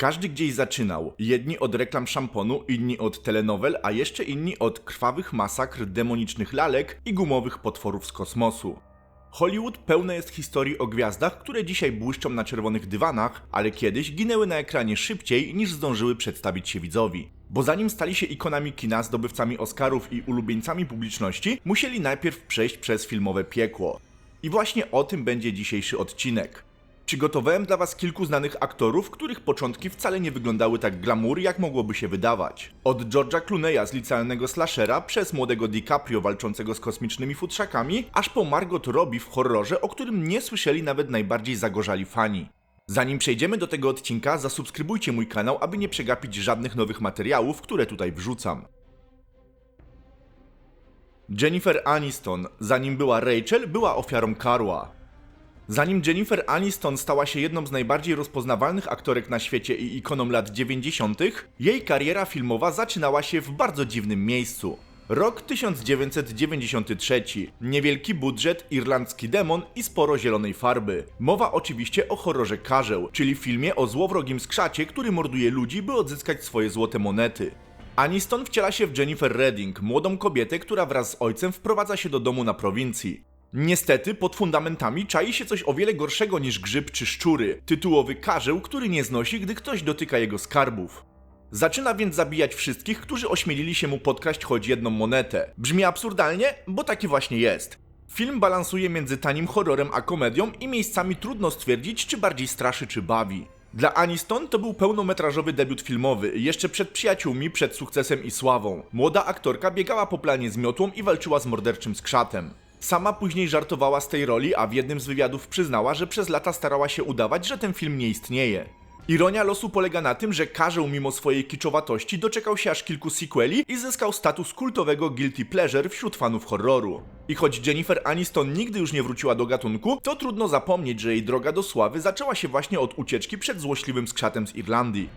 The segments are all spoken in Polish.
Każdy gdzieś zaczynał. Jedni od reklam szamponu, inni od telenowel, a jeszcze inni od krwawych masakr, demonicznych lalek i gumowych potworów z kosmosu. Hollywood pełne jest historii o gwiazdach, które dzisiaj błyszczą na czerwonych dywanach, ale kiedyś ginęły na ekranie szybciej niż zdążyły przedstawić się widzowi. Bo zanim stali się ikonami kina, zdobywcami Oscarów i ulubieńcami publiczności, musieli najpierw przejść przez filmowe piekło. I właśnie o tym będzie dzisiejszy odcinek. Przygotowałem dla Was kilku znanych aktorów, których początki wcale nie wyglądały tak glamour, jak mogłoby się wydawać. Od George'a Clooney'a z licealnego slashera, przez młodego DiCaprio walczącego z kosmicznymi futrzakami, aż po Margot Robbie w horrorze, o którym nie słyszeli nawet najbardziej zagorzali fani. Zanim przejdziemy do tego odcinka, zasubskrybujcie mój kanał, aby nie przegapić żadnych nowych materiałów, które tutaj wrzucam. Jennifer Aniston, zanim była Rachel, była ofiarą Karła. Zanim Jennifer Aniston stała się jedną z najbardziej rozpoznawalnych aktorek na świecie i ikoną lat 90., jej kariera filmowa zaczynała się w bardzo dziwnym miejscu. Rok 1993. Niewielki budżet, irlandzki demon i sporo zielonej farby. Mowa oczywiście o horrorze Karzeł, czyli filmie o złowrogim skrzacie, który morduje ludzi, by odzyskać swoje złote monety. Aniston wciela się w Jennifer Redding, młodą kobietę, która wraz z ojcem wprowadza się do domu na prowincji. Niestety, pod fundamentami czai się coś o wiele gorszego niż grzyb czy szczury, tytułowy karzeł, który nie znosi, gdy ktoś dotyka jego skarbów. Zaczyna więc zabijać wszystkich, którzy ośmielili się mu podkraść choć jedną monetę. Brzmi absurdalnie, bo taki właśnie jest. Film balansuje między tanim horrorem a komedią i miejscami trudno stwierdzić, czy bardziej straszy, czy bawi. Dla Aniston to był pełnometrażowy debiut filmowy, jeszcze przed przyjaciółmi, przed sukcesem i sławą. Młoda aktorka biegała po planie z miotłą i walczyła z morderczym skrzatem. Sama później żartowała z tej roli, a w jednym z wywiadów przyznała, że przez lata starała się udawać, że ten film nie istnieje. Ironia losu polega na tym, że Karzeł mimo swojej kiczowatości doczekał się aż kilku sequeli i zyskał status kultowego guilty pleasure wśród fanów horroru. I choć Jennifer Aniston nigdy już nie wróciła do gatunku, to trudno zapomnieć, że jej droga do sławy zaczęła się właśnie od ucieczki przed złośliwym skrzatem z Irlandii.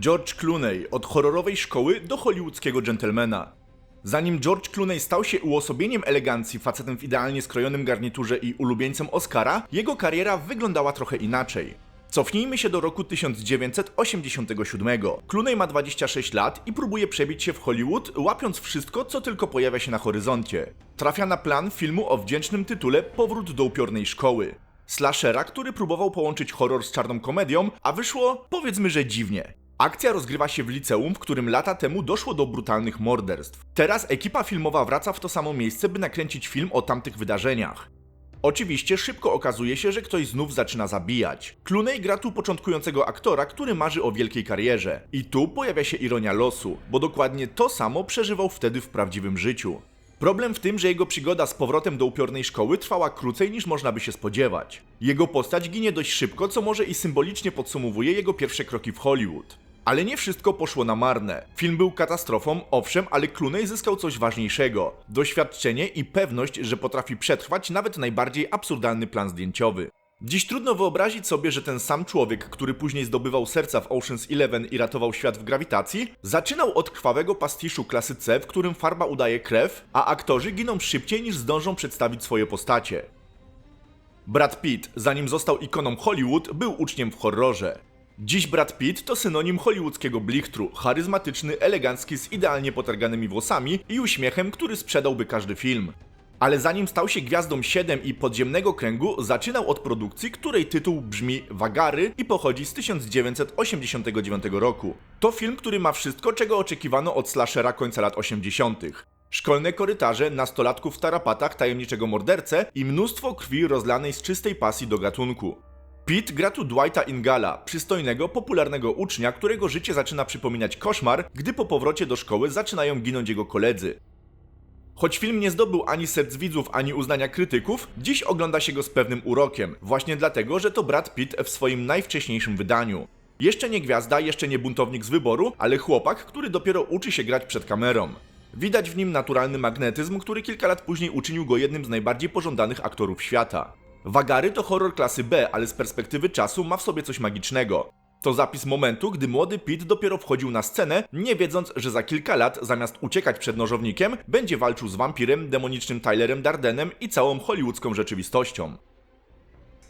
George Clooney od horrorowej szkoły do hollywoodzkiego dżentelmena. Zanim George Clooney stał się uosobieniem elegancji, facetem w idealnie skrojonym garniturze i ulubieńcem Oscara, jego kariera wyglądała trochę inaczej. Cofnijmy się do roku 1987. Clooney ma 26 lat i próbuje przebić się w Hollywood, łapiąc wszystko, co tylko pojawia się na horyzoncie. Trafia na plan filmu o wdzięcznym tytule Powrót do upiornej szkoły. Slashera, który próbował połączyć horror z czarną komedią, a wyszło, powiedzmy, że dziwnie. Akcja rozgrywa się w liceum, w którym lata temu doszło do brutalnych morderstw. Teraz ekipa filmowa wraca w to samo miejsce, by nakręcić film o tamtych wydarzeniach. Oczywiście szybko okazuje się, że ktoś znów zaczyna zabijać. Clooney gra tu początkującego aktora, który marzy o wielkiej karierze. I tu pojawia się ironia losu, bo dokładnie to samo przeżywał wtedy w prawdziwym życiu. Problem w tym, że jego przygoda z powrotem do upiornej szkoły trwała krócej niż można by się spodziewać. Jego postać ginie dość szybko, co może i symbolicznie podsumowuje jego pierwsze kroki w Hollywood. Ale nie wszystko poszło na marne. Film był katastrofą, owszem, ale Clooney zyskał coś ważniejszego. Doświadczenie i pewność, że potrafi przetrwać nawet najbardziej absurdalny plan zdjęciowy. Dziś trudno wyobrazić sobie, że ten sam człowiek, który później zdobywał serca w Ocean's Eleven i ratował świat w grawitacji, zaczynał od krwawego pastiszu klasy C, w którym farba udaje krew, a aktorzy giną szybciej niż zdążą przedstawić swoje postacie. Brad Pitt, zanim został ikoną Hollywood, był uczniem w horrorze. Dziś Brad Pitt to synonim hollywoodzkiego blichtru, charyzmatyczny, elegancki, z idealnie potarganymi włosami i uśmiechem, który sprzedałby każdy film. Ale zanim stał się gwiazdą 7 i podziemnego kręgu, zaczynał od produkcji, której tytuł brzmi Wagary i pochodzi z 1989 roku. To film, który ma wszystko, czego oczekiwano od slashera końca lat 80. Szkolne korytarze, nastolatków w tarapatach, tajemniczego mordercę i mnóstwo krwi rozlanej z czystej pasji do gatunku. Pitt gra tu Dwighta Ingala, przystojnego, popularnego ucznia, którego życie zaczyna przypominać koszmar, gdy po powrocie do szkoły zaczynają ginąć jego koledzy. Choć film nie zdobył ani serc widzów, ani uznania krytyków, dziś ogląda się go z pewnym urokiem, właśnie dlatego, że to Brad Pitt w swoim najwcześniejszym wydaniu. Jeszcze nie gwiazda, jeszcze nie buntownik z wyboru, ale chłopak, który dopiero uczy się grać przed kamerą. Widać w nim naturalny magnetyzm, który kilka lat później uczynił go jednym z najbardziej pożądanych aktorów świata. Wagary to horror klasy B, ale z perspektywy czasu ma w sobie coś magicznego. To zapis momentu, gdy młody Pete dopiero wchodził na scenę, nie wiedząc, że za kilka lat, zamiast uciekać przed nożownikiem, będzie walczył z wampirem, demonicznym Tylerem Dardenem i całą hollywoodzką rzeczywistością.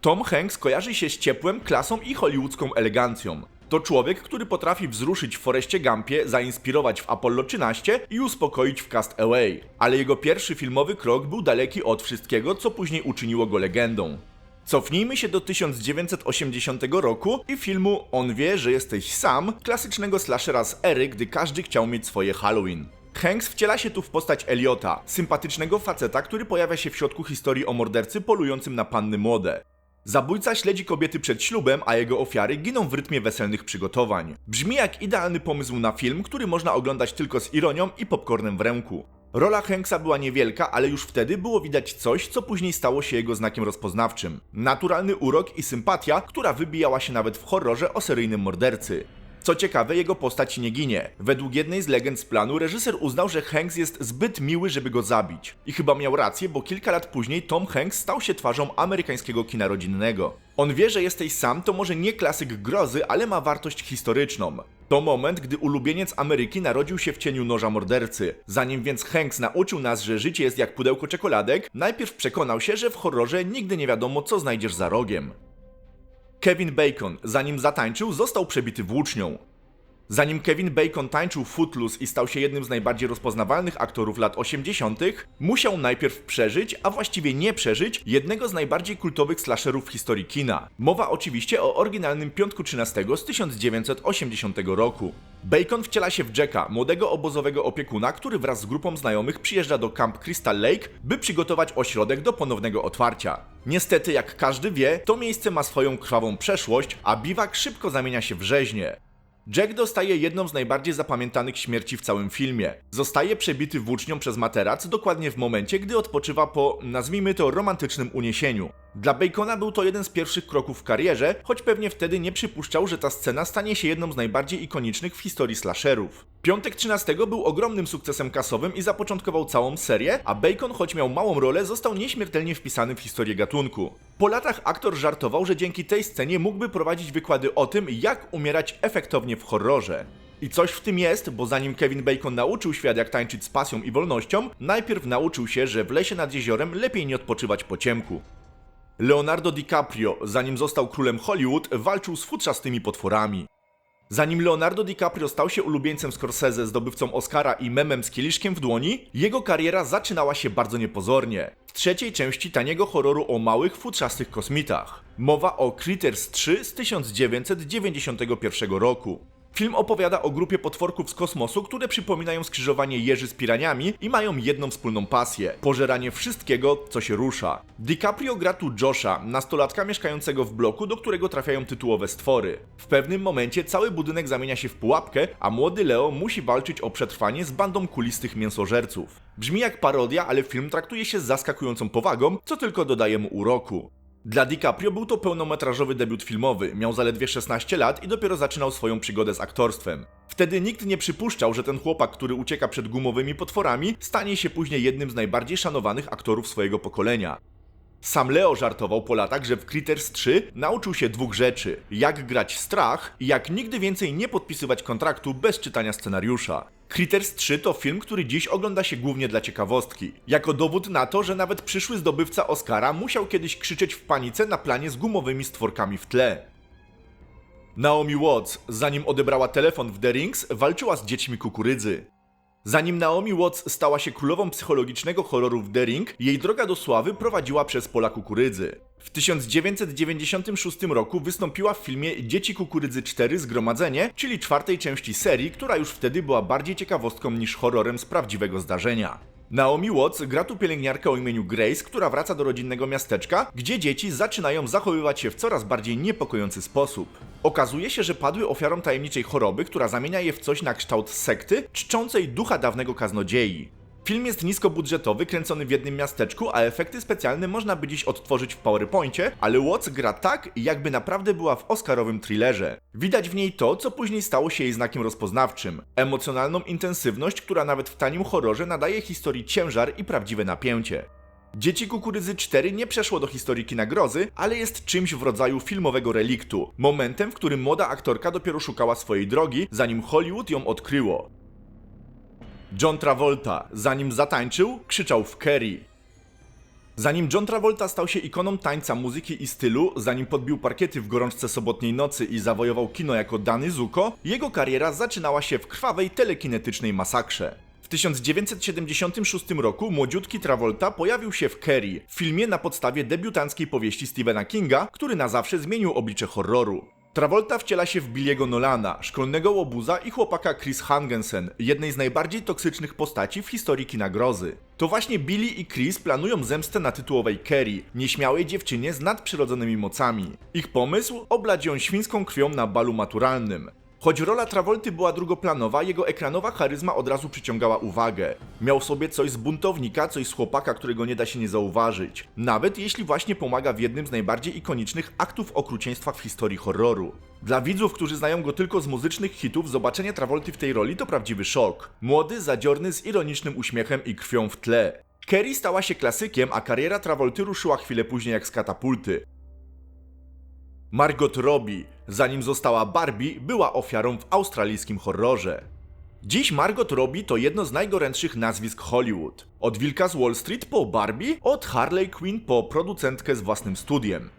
Tom Hanks kojarzy się z ciepłem, klasą i hollywoodzką elegancją. To człowiek, który potrafi wzruszyć w Foreście Gumpie, zainspirować w Apollo 13 i uspokoić w Cast Away. Ale jego pierwszy filmowy krok był daleki od wszystkiego, co później uczyniło go legendą. Cofnijmy się do 1980 roku i filmu On wie, że jesteś sam, klasycznego slashera z ery, gdy każdy chciał mieć swoje Halloween. Hanks wciela się tu w postać Eliota, sympatycznego faceta, który pojawia się w środku historii o mordercy polującym na panny młode. Zabójca śledzi kobiety przed ślubem, a jego ofiary giną w rytmie weselnych przygotowań. Brzmi jak idealny pomysł na film, który można oglądać tylko z ironią i popcornem w ręku. Rola Hanksa była niewielka, ale już wtedy było widać coś, co później stało się jego znakiem rozpoznawczym. Naturalny urok i sympatia, która wybijała się nawet w horrorze o seryjnym mordercy. Co ciekawe, jego postać nie ginie. Według jednej z legend z planu reżyser uznał, że Hanks jest zbyt miły, żeby go zabić. I chyba miał rację, bo kilka lat później Tom Hanks stał się twarzą amerykańskiego kina rodzinnego. On wie, że jesteś sam to może nie klasyk grozy, ale ma wartość historyczną. To moment, gdy ulubieniec Ameryki narodził się w cieniu noża mordercy. Zanim więc Hanks nauczył nas, że życie jest jak pudełko czekoladek, najpierw przekonał się, że w horrorze nigdy nie wiadomo, co znajdziesz za rogiem. Kevin Bacon, zanim zatańczył, został przebity włócznią. Zanim Kevin Bacon tańczył Footloose i stał się jednym z najbardziej rozpoznawalnych aktorów lat 80., musiał najpierw przeżyć, a właściwie nie przeżyć, jednego z najbardziej kultowych slasherów w historii kina. Mowa oczywiście o oryginalnym Piątku 13 z 1980 roku. Bacon wciela się w Jacka, młodego obozowego opiekuna, który wraz z grupą znajomych przyjeżdża do Camp Crystal Lake, by przygotować ośrodek do ponownego otwarcia. Niestety, jak każdy wie, to miejsce ma swoją krwawą przeszłość, a biwak szybko zamienia się w rzeźnię. Jack dostaje jedną z najbardziej zapamiętanych śmierci w całym filmie. Zostaje przebity włócznią przez materac dokładnie w momencie, gdy odpoczywa po, nazwijmy to, romantycznym uniesieniu. Dla Bacona był to jeden z pierwszych kroków w karierze, choć pewnie wtedy nie przypuszczał, że ta scena stanie się jedną z najbardziej ikonicznych w historii slasherów. Piątek 13 był ogromnym sukcesem kasowym i zapoczątkował całą serię, a Bacon, choć miał małą rolę, został nieśmiertelnie wpisany w historię gatunku. Po latach aktor żartował, że dzięki tej scenie mógłby prowadzić wykłady o tym, jak umierać efektownie w horrorze. I coś w tym jest, bo zanim Kevin Bacon nauczył świat jak tańczyć z pasją i wolnością, najpierw nauczył się, że w lesie nad jeziorem lepiej nie odpoczywać po ciemku. Leonardo DiCaprio, zanim został królem Hollywood, walczył z futrzastymi potworami. Zanim Leonardo DiCaprio stał się ulubieńcem Scorsese, zdobywcą Oscara i memem z kieliszkiem w dłoni, jego kariera zaczynała się bardzo niepozornie. W trzeciej części taniego horroru o małych, futrzastych kosmitach. Mowa o Critters 3 z 1991 roku. Film opowiada o grupie potworków z kosmosu, które przypominają skrzyżowanie jeży z piraniami i mają jedną wspólną pasję pożeranie wszystkiego, co się rusza. DiCaprio gra tu Josha, nastolatka mieszkającego w bloku, do którego trafiają tytułowe stwory. W pewnym momencie cały budynek zamienia się w pułapkę, a młody Leo musi walczyć o przetrwanie z bandą kulistych mięsożerców. Brzmi jak parodia, ale film traktuje się z zaskakującą powagą, co tylko dodaje mu uroku. Dla DiCaprio był to pełnometrażowy debiut filmowy, miał zaledwie 16 lat i dopiero zaczynał swoją przygodę z aktorstwem. Wtedy nikt nie przypuszczał, że ten chłopak, który ucieka przed gumowymi potworami, stanie się później jednym z najbardziej szanowanych aktorów swojego pokolenia. Sam Leo żartował po latach, że w Critters 3 nauczył się dwóch rzeczy: jak grać strach i jak nigdy więcej nie podpisywać kontraktu bez czytania scenariusza. Critters 3 to film, który dziś ogląda się głównie dla ciekawostki. Jako dowód na to, że nawet przyszły zdobywca Oscara musiał kiedyś krzyczeć w panice na planie z gumowymi stworkami w tle. Naomi Watts, zanim odebrała telefon w The Rings, walczyła z dziećmi kukurydzy. Zanim Naomi Watts stała się królową psychologicznego horroru w The Ring, jej droga do sławy prowadziła przez pola kukurydzy. W 1996 roku wystąpiła w filmie Dzieci Kukurydzy 4 Zgromadzenie, czyli czwartej części serii, która już wtedy była bardziej ciekawostką niż horrorem z prawdziwego zdarzenia. Naomi Watts gra tu pielęgniarkę o imieniu Grace, która wraca do rodzinnego miasteczka, gdzie dzieci zaczynają zachowywać się w coraz bardziej niepokojący sposób. Okazuje się, że padły ofiarą tajemniczej choroby, która zamienia je w coś na kształt sekty, czczącej ducha dawnego kaznodziei. Film jest niskobudżetowy, kręcony w jednym miasteczku, a efekty specjalne można by dziś odtworzyć w PowerPoincie, ale Watts gra tak, jakby naprawdę była w oscarowym thrillerze. Widać w niej to, co później stało się jej znakiem rozpoznawczym. Emocjonalną intensywność, która nawet w tanim horrorze nadaje historii ciężar i prawdziwe napięcie. Dzieci Kukurydzy 4 nie przeszło do historii kina grozy, ale jest czymś w rodzaju filmowego reliktu. Momentem, w którym młoda aktorka dopiero szukała swojej drogi, zanim Hollywood ją odkryło. John Travolta, zanim zatańczył, krzyczał w Kerry. Zanim John Travolta stał się ikoną tańca, muzyki i stylu, zanim podbił parkiety w gorączce sobotniej nocy i zawojował kino jako Danny Zuko, jego kariera zaczynała się w krwawej telekinetycznej masakrze. W 1976 roku młodziutki Travolta pojawił się w Kerry, filmie na podstawie debiutanckiej powieści Stephena Kinga, który na zawsze zmienił oblicze horroru. Travolta wciela się w Billiego Nolana, szkolnego łobuza i chłopaka Chris Hangensen, jednej z najbardziej toksycznych postaci w historii kina grozy. To właśnie Billy i Chris planują zemstę na tytułowej Kerry, nieśmiałej dziewczynie z nadprzyrodzonymi mocami. Ich pomysł? Oblać ją świńską krwią na balu maturalnym. Choć rola Travolty była drugoplanowa, jego ekranowa charyzma od razu przyciągała uwagę. Miał sobie coś z buntownika, coś z chłopaka, którego nie da się nie zauważyć. Nawet jeśli właśnie pomaga w jednym z najbardziej ikonicznych aktów okrucieństwa w historii horroru. Dla widzów, którzy znają go tylko z muzycznych hitów, zobaczenie Travolty w tej roli to prawdziwy szok. Młody, zadziorny, z ironicznym uśmiechem i krwią w tle. Kerry stała się klasykiem, a kariera Travolty ruszyła chwilę później jak z katapulty. Margot Robbie, zanim została Barbie, była ofiarą w australijskim horrorze. Dziś Margot Robbie to jedno z najgorętszych nazwisk Hollywood. Od Wilka z Wall Street po Barbie, od Harley Quinn po producentkę z własnym studiem.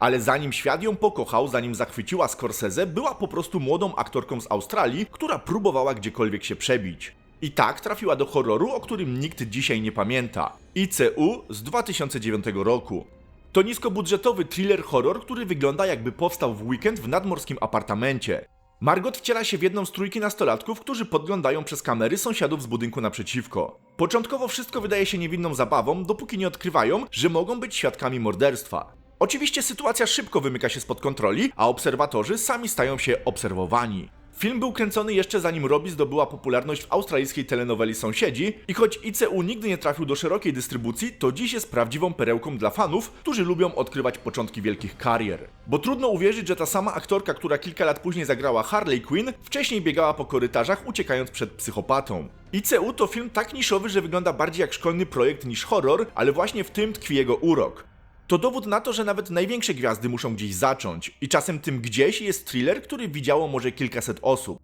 Ale zanim świat ją pokochał, zanim zachwyciła Scorsese, była po prostu młodą aktorką z Australii, która próbowała gdziekolwiek się przebić. I tak trafiła do horroru, o którym nikt dzisiaj nie pamięta. ICU z 2009 roku. To niskobudżetowy thriller horror, który wygląda jakby powstał w weekend w nadmorskim apartamencie. Margot wciela się w jedną z trójki nastolatków, którzy podglądają przez kamery sąsiadów z budynku naprzeciwko. Początkowo wszystko wydaje się niewinną zabawą, dopóki nie odkrywają, że mogą być świadkami morderstwa. Oczywiście sytuacja szybko wymyka się spod kontroli, a obserwatorzy sami stają się obserwowani. Film był kręcony jeszcze zanim Robbie zdobyła popularność w australijskiej telenoweli Sąsiedzi i choć ICU nigdy nie trafił do szerokiej dystrybucji, to dziś jest prawdziwą perełką dla fanów, którzy lubią odkrywać początki wielkich karier. Bo trudno uwierzyć, że ta sama aktorka, która kilka lat później zagrała Harley Quinn, wcześniej biegała po korytarzach uciekając przed psychopatą. ICU to film tak niszowy, że wygląda bardziej jak szkolny projekt niż horror, ale właśnie w tym tkwi jego urok. To dowód na to, że nawet największe gwiazdy muszą gdzieś zacząć i czasem tym gdzieś jest thriller, który widziało może kilkaset osób.